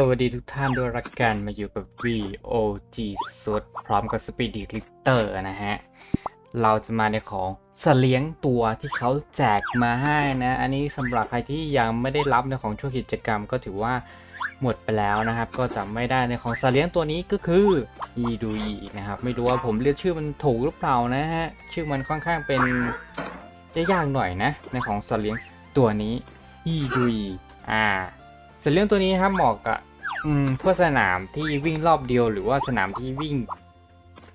สวัสดีทุกท่านด้วยรักกันมาอยู่กับ VOG สุดพร้อมกับ Speed Glitter นะฮะ เราจะมาในของสเลี้ยงตัวที่เขาแจกมาให้นะ อันนี้สำหรับใครที่ยังไม่ได้รับในของช่วงกิจกรรมก็ถือว่าหมดไปแล้วนะครับ ก็จำไม่ได้ในของสเลี้ยงตัวนี้ก็คืออีดูอีนะครับ ไม่รู้ว่าผมเรียกชื่อมันถูกหรือเปล่านะฮะ ชื่อมันค่อนข้างเป็นจะยากหน่อยนะ ในของสเลี้ยงตัวนี้อีดูอีอ่าสเลี้ยงตัวนี้ครับเหมาะกับ อืมพวกสนามที่วิ่งรอบเดียวหรือว่าสนามที่วิ่ง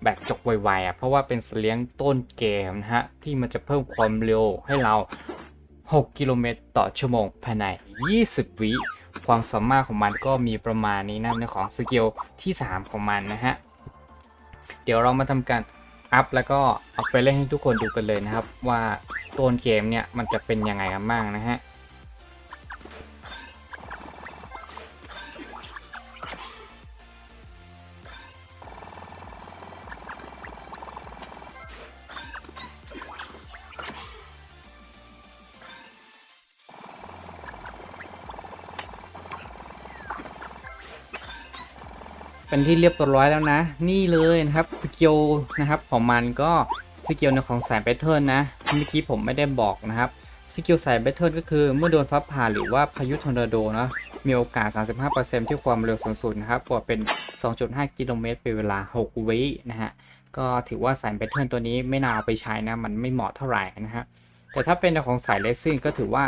แบบจกไวๆอะเพราะว่าเป็นสเสลียงต้นเกมนะฮะที่มันจะเพิ่มความเร็วให้เรา 6 กิโลเมตรต่อชั่วโมงภายใน 20 วิความสามารถของมันก็มีประมาณนี้นะในของสกิลที่ 3 ของมันนะฮะ เดี๋ยวเรามาทำการอัพแล้วก็เอาไปเล่นให้ทุกคนดูกันเลยนะครับ ว่าต้นเกมเนี่ยมันจะเป็นยังไงกันบ้างนะฮะ เป็นที่เรียบร้อยแล้วนะ นี่เลยนะครับสกิลนะครับของมันก็สกิลในของสายแพทเทิร์นะเมื่อกี้ผมไม่ได้บอกนะครับสกิลสายแพทเทิร์นก็คือเมื่อโดนฟ้าผ่าหรือว่าพายุทอร์นาโดนะมีโอกาส 35%ที่ความเร็วสูงสุดนะครับกว่าเป็น 2.5 กิโลเมตรเป็นเวลา 6 วินะฮะก็ถือว่าสายแพทเทิร์นตัวนี้ไม่น่าเอาไปใช้นะ มันไม่เหมาะเท่าไหร่นะฮะแต่ถ้าเป็นในของสายเลสซิ่งก็ถือว่า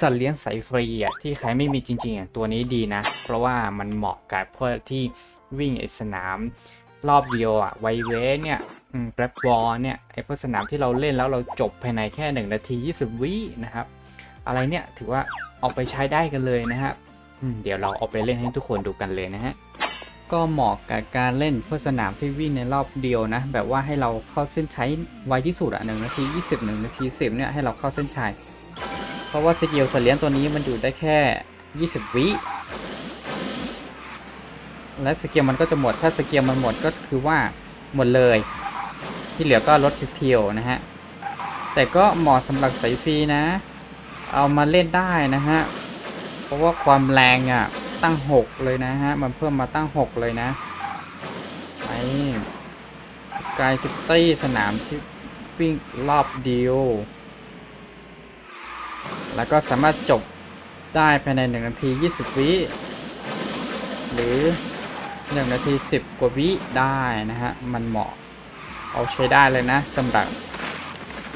สัตว์เลี้ยงสายฟรีอะที่ใครไม่มีจริงๆตัวนี้ดีนะ เพราะว่ามันเหมาะกับพวกที่ วิ่งไอสนามรอบเดียวอะไวเวสเนี่ยแกร็บบอลเนี่ยไอพวกสนามที่เราเล่นแล้วเราจบภายในแค่ 1 นาที 20 วินะครับ อะไรเนี่ยถือว่าเอาไปใช้ได้กันเลยนะครับเดี๋ยวเราเอาไปเล่นให้ทุกคนดูกันเลยนะฮะก็เหมาะกับการเล่นพวกสนามที่วิ่งในรอบเดียวนะ แบบว่าให้เราเข้าเส้นชัยไวที่สุดอะหนึ่งนาที20 1นาที10เนี่ยให้เราเข้าเส้นชัยเพราะว่าสกิลสเลียงตัวนี้มันอยู่ได้แค่ 20 วิ และสเกีมันก็จะหมด ถ้าสเกีมันหมดก็คือว่าหมดเลย ที่เหลือก็ลดเพียวๆนะฮะ แต่ก็เหมาะสำหรับสายฟรีนะ เอามาเล่นได้นะฮะ เพราะว่าความแรงอะตั้ง 6 เลยนะฮะ มันเพิ่มมาตั้ง 6 เลยนะไอ้สกายซิตี้สนามที่วิ่งรอบเดียว แล้วก็สามารถจบได้ภายใน 1 นาที 20 วิหรือ 1นาที 10 กว่าวิได้นะฮะ มันเหมาะเอาใช้ได้เลยนะสำหรับ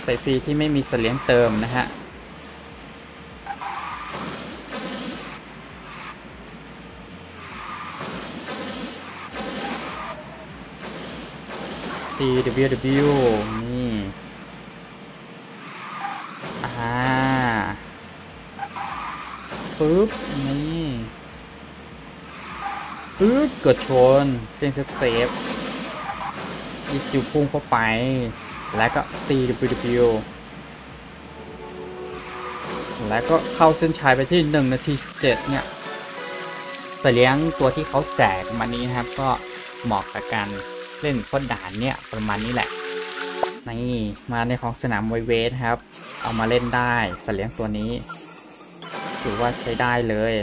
ใสายฟรีที่ไม่มีเสลียงเติมนะฮะ CWW นี่อ่าปึ๊บ กดชนเป็นเซฟเซฟอีซิวพุ่งเข้าไป แล้วก็ CWW แล้วก็เข้าเส้นชัยไปที่ 1 นาที 17 เนี่ยแต่เลี้ยงตัวที่เขาแจกมานี้นะครับ ก็เหมาะกับการเล่นพอดด่านเนี่ยประมาณนี้แหละ นี่มาในของสนามมวเวทครับ เอามาเล่นได้สัตว์เลี้ยงตัวนี้ ถือว่าใช้ได้เลย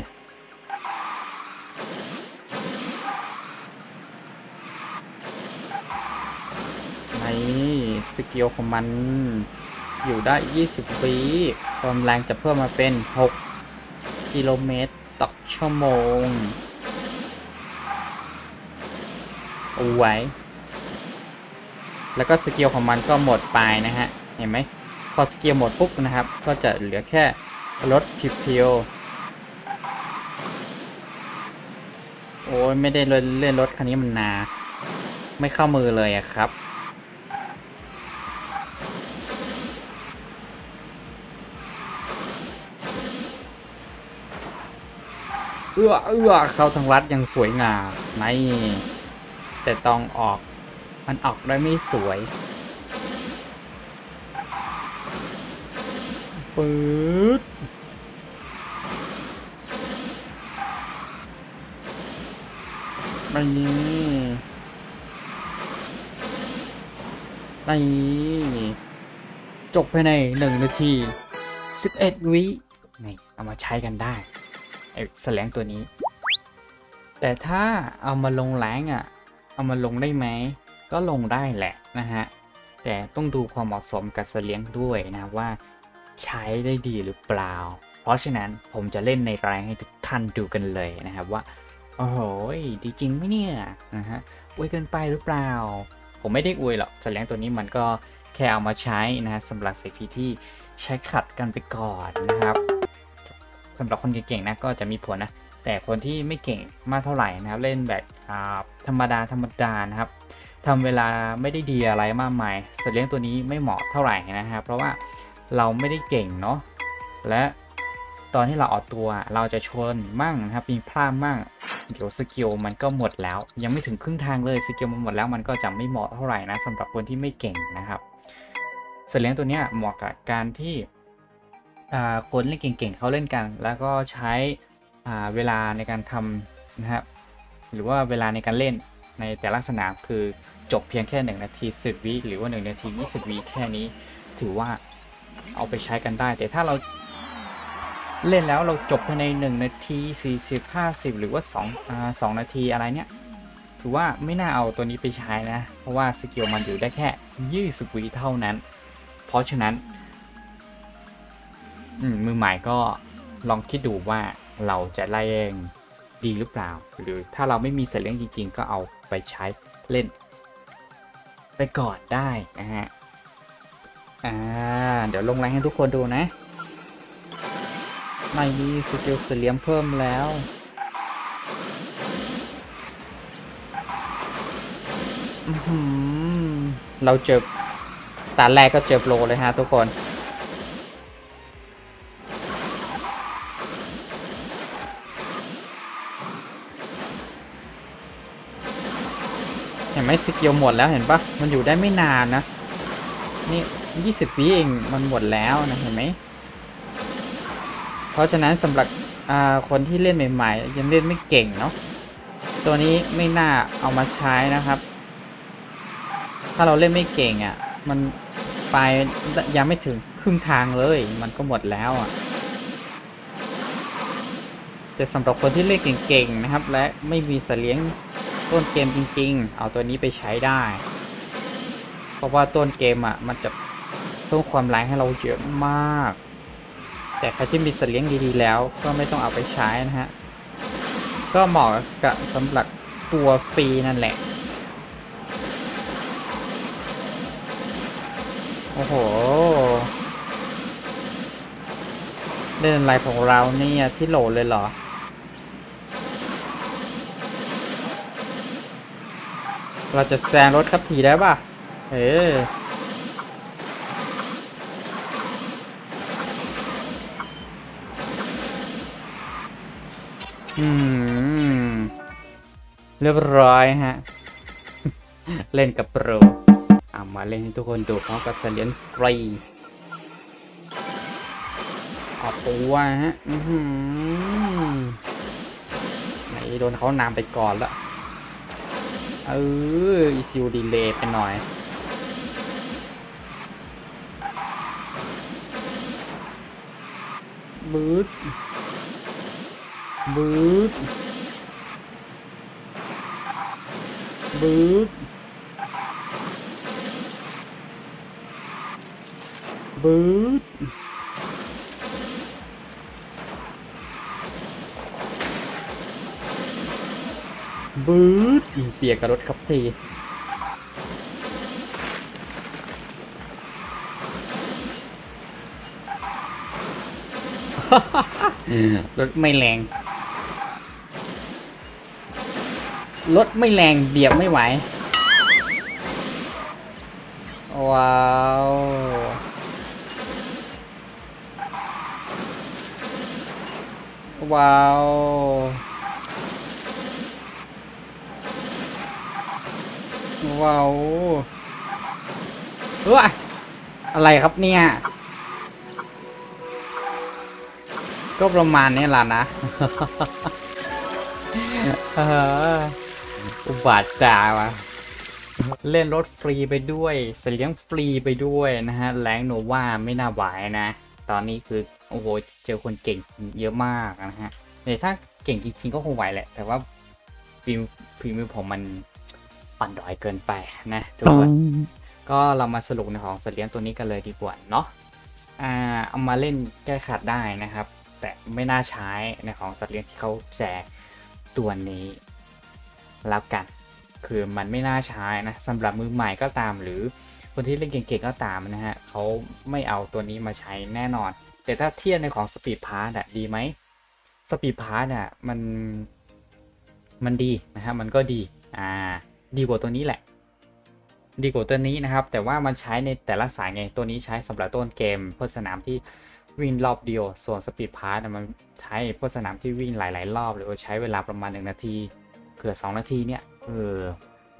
สกิลของมันอยู่ได้ 20วิความแรงจะเพิ่มมาเป็น 6 กิโลเมตรต่อชั่วโมงเอาไว้ แล้วก็สกิลของมันก็หมดไปนะฮะ เห็นไหม พอสกิลหมดปุ๊บนะครับ ก็จะเหลือแค่รถเพียวโอ้ยไม่ได้เล่นเล่นรถคันนี้มันนา ไม่เข้ามือเลยอะครับ เอื้อเอื้อเข้าทางรัดยังสวยงามไม่แต่ต้องออกมันออกได้ไม่สวยปื๊ดไม่ไม่จบภายในหนึ่งนาทีสิบเอ็ดวินี่เอามาใช้กันได้ แสลงตัวนี้ แต่ถ้าเอามาลงแรงอะ เอามาลงได้ไหม ก็ลงได้แหละนะฮะ แต่ต้องดูความเหมาะสมกับสเลี้ยงด้วยนะว่าใช้ได้ดีหรือเปล่า เพราะฉะนั้นผมจะเล่นในแรงให้ทุกท่านดูกันเลยนะครับว่า โอ้โหดีจริงไหมเนี่ยนะฮะอวยเกินไปหรือเปล่า ผมไม่ได้อวยหรอกสเลี้ยงตัวนี้มันก็แค่เอามาใช้นะฮะสำหรับเซฟีที่ใช้ขัดกันไปก่อนนะครับ สำหรับคนเก่งๆนะก็จะมีผลนะแต่คนที่ไม่เก่งมากเท่าไหร่นะครับ เล่นแบบธรรมดาธรรมดานะครับทำเวลาไม่ได้ดีอะไรมากมายสัตว์เลี้ยงตัวนี้ไม่เหมาะเท่าไหร่นะครับ เพราะว่าเราไม่ได้เก่งเนาะและตอนที่เราออกตัวเราจะชนมั่งนะครับมีพลาดมั่งเดี๋ยวสกิลมันก็หมดแล้ว ยังไม่ถึงครึ่งทางเลยสกิลมันหมดแล้วมันก็จะไม่เหมาะเท่าไหร่นะสำหรับคนที่ไม่เก่งนะครับสัตว์เลี้ยงตัวนี้เหมาะกับการที่ คนเล่นเก่งๆเขาเล่นกัน แล้วก็ใช้เวลาในการทำนะครับหรือว่าเวลาในการเล่นในแต่ละสนามคือจบเพียงแค่ 1 นาที 10 วิหรือว่า 1 นาที 20 วิแค่นี้ ถือว่าเอาไปใช้กันได้ แต่ถ้าเราเล่นแล้วเราจบภายใน 1 นาที 40 50 หรือว่า2อ่า2นาทีอะไรเนี่ย ถือว่าไม่น่าเอาตัวนี้ไปใช้นะ เพราะว่าสกิลมันอยู่ได้แค่ 20 วิเท่านั้น เพราะฉะนั้น มือใหม่ก็ลองคิดดูว่าเราจะไล่เองดีหรือเปล่า หรือถ้าเราไม่มีเสร็จเลี้ยงจริง ๆ ก็เอาไปใช้เล่น ไปก่อนได้นะฮะ อ่า เดี๋ยวลงแรงให้ทุกคนดูนะ ไม่มีสกิลเสลียมเพิ่มแล้วเราเจอตาแรกก็เจอโปรเลยฮะทุกคน ห็นไหมสกิลหมดแล้วเห็นปะมันอยู่ได้ไม่นานนะ นี่ 20วิเองมันหมดแล้วนะเห็นไหม เพราะฉะนั้นสำหรับคนที่เล่นใหม่ๆ ยังเล่นไม่เก่งเนาะตัวนี้ไม่น่าเอามาใช้นะครับ ถ้าเราเล่นไม่เก่งอะ่ะ มันไปยังไม่ถึงครึ่งทางเลย มันก็หมดแล้วอะ่ะแต่สำหรับคนที่เล่นเก่งๆนะครับ และไม่มีเสลียง ต้นเกมจริง ๆ เอาตัวนี้ไปใช้ได้ เพราะว่าต้นเกมอะมันจะเพิ่มความแรงให้เราเยอะมาก แต่ใครที่มีสัตว์เลี้ยงดีๆ แล้วก็ไม่ต้องเอาไปใช้นะฮะ ก็เหมาะกับสำหรับตัวฟรีนั่นแหละ โอ้โหเล่นอะไรของเราเนี่ยที่โหลดเลยเหรอ เราจะแซงรถขับถีได้ป่ะ เอออืม เรียบร้อยฮะ เล่นกับโปรเอามาเล่นให้ทุกคนดูพร้อมกับเสลียนฟรีออกตัวฮะ อือหือไหนโดนเขานำไปก่อนละ เอออีซิวดีเลย์ไปหน่อย บืดบืดบืดบืด บืดอีเปียกกับรถขับทีรถไม่แรง รถไม่แรงเบียบไม่ไหว ว้าว ว้าว ว้าวเฮ้ยอะไรครับเนี่ยก็ประมาณนี้ล่ะนะเอออุบาทตาวะเล่นรถฟรีไปด้วยเสียงฟรีไปด้วยนะฮะแรงโนว่าไม่น่าไหวนะ ตอนนี้คือโอ้โหเจอคนเก่งเยอะมากนะฮะแต่ถ้าเก่งจริงๆก็คงไหวแหละ แต่ว่าฝีมือฝีมือผมมัน อ่อนดอยเกินไปนะทุกคนก็เรามาสรุปในของสัตว์เลี้ยงตัวนี้กันเลยดีกว่าเนาะอ่าเอามาเล่นแก้ขัดได้นะครับ แต่ไม่น่าใช้ในของสัตว์เลี้ยงที่เขาแจกตัวนี้แล้วกัน คือมันไม่น่าใช้นะสำหรับมือใหม่ก็ตามหรือคนที่เล่นเก่งๆก็ตามนะฮะเขาไม่เอาตัวนี้มาใช้แน่นอน แต่ถ้าเทียบในของสปีดพาร์ตอะดีไหมสปีดพาร์ตอะมันมันดีนะฮะมันก็ดีอ่า ดีกว่าตัวนี้แหละ ดีกว่าตัวนี้นะครับ แต่ว่ามันใช้ในแต่ละสายไงตัวนี้ใช้สำหรับต้นเกมเพื่อสนามที่วิ่งรอบเดียว ส่วนสปีดพาร์ตมันใช้เพื่อสนามที่วิ่งหลาย ๆ รอบหรือว่าใช้เวลาประมาณ 1 นาทีเกือบ2นาทีเนี่ยเออ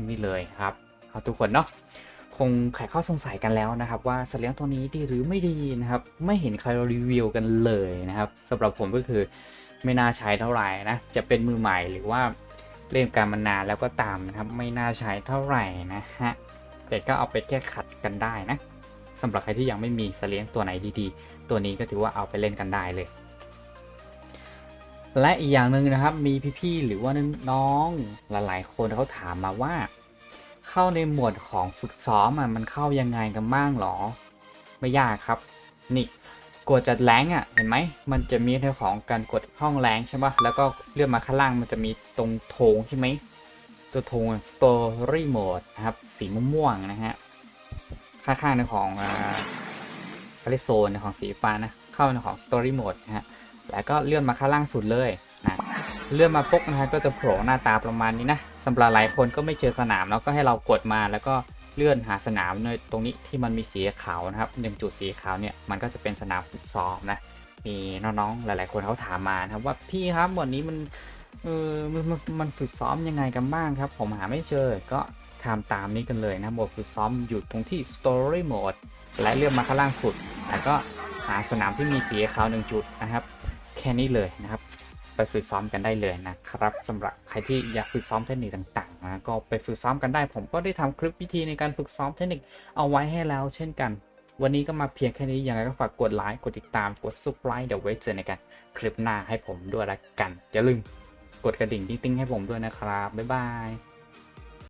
นี่เลยครับเอาทุกคนเนาะคงไขข้อสงสัยกันแล้วนะครับ ว่าสัตว์เลี้ยงตัวนี้ดีหรือไม่ดีนะครับ ไม่เห็นใครรีวิวกันเลยนะครับสำหรับผมก็คือไม่น่าใช้เท่าไหร่นะ จะเป็นมือใหม่หรือว่า เล่นการมานานแล้วก็ตามนะครับ ไม่น่าใช้เท่าไหร่นะฮะ แต่ก็เอาไปแก้ขัดกันได้นะสำหรับใครที่ยังไม่มีสเลี้ยงตัวไหนดีๆ ตัวนี้ก็ถือว่าเอาไปเล่นกันได้เลย และอีกอย่างหนึ่งนะครับ มีพี่ๆหรือว่าน้องๆหลายๆ คนเขาถามมาว่า เข้าในหมวดของฝึกซ้อมอะมันเข้ายังไงกันบ้างหรอ ไม่ยากครับ นี่ กดจัดแรงอะเห็นไหมมันจะมีเรื่องของการกดห้องแรงใช่ปะแล้วก็เลื่อนมาข้างล่างมันจะมีตรงโถงใช่ไหมตัวธง Story Mode นะครับสีม่วงๆนะฮะข้างๆในของอ่าคาริโซนในของสีฟ้านะเข้าในของ Story Mode นะฮะแล้วก็เลื่อนมาข้างล่างสุดเลยนะเลื่อนมาปุ๊บนะฮะก็จะโผล่หน้าตาประมาณนี้นะสำหรับหลายคนก็ไม่เจอสนามแล้วก็ให้เรากดมาแล้วก็ เลื่อนหาสนามในตรงนี้ที่มันมีสีขาวนะครับหนึ่งจุดสีขาวเนี่ยมันก็จะเป็นสนามฟุตซอลนะมีน้องๆหลายๆ คนเขาถามมานะครับว่าพี่ครับวันนี้มันเออมันมันฝึกซ้อมยังไงกันบ้างครับ ผมหาไม่เจอก็ทำตามนี้กันเลยนะโหมดฝึกซ้อมอยู่ตรงที่ Story Mode และเลื่อกมาข้างล่างสุด แล้วก็หาสนามที่มีสีขาวหนึ่งจุดนะครับ แค่นี้เลยนะครับ ไปฝึกซ้อมกันได้เลยนะครับสำหรับใครที่อยากฝึกซ้อมเทคนิคต่าง นะก็ไปฝึกซ้อมกันได้ ผมก็ได้ทำคลิปวิธีในการฝึกซ้อมเทคนิคเอาไว้ให้แล้วเช่นกัน วันนี้ก็มาเพียงแค่นี้ยังไงก็ฝากกดไลค์กดติดตามกดซุปไลค์เดี๋ยวไว้เจอในกันคลิปหน้าให้ผมด้วยละกันอย่าลืมกดกระดิ่งติ๊งๆให้ผมด้วยนะครับบ๊ายบาย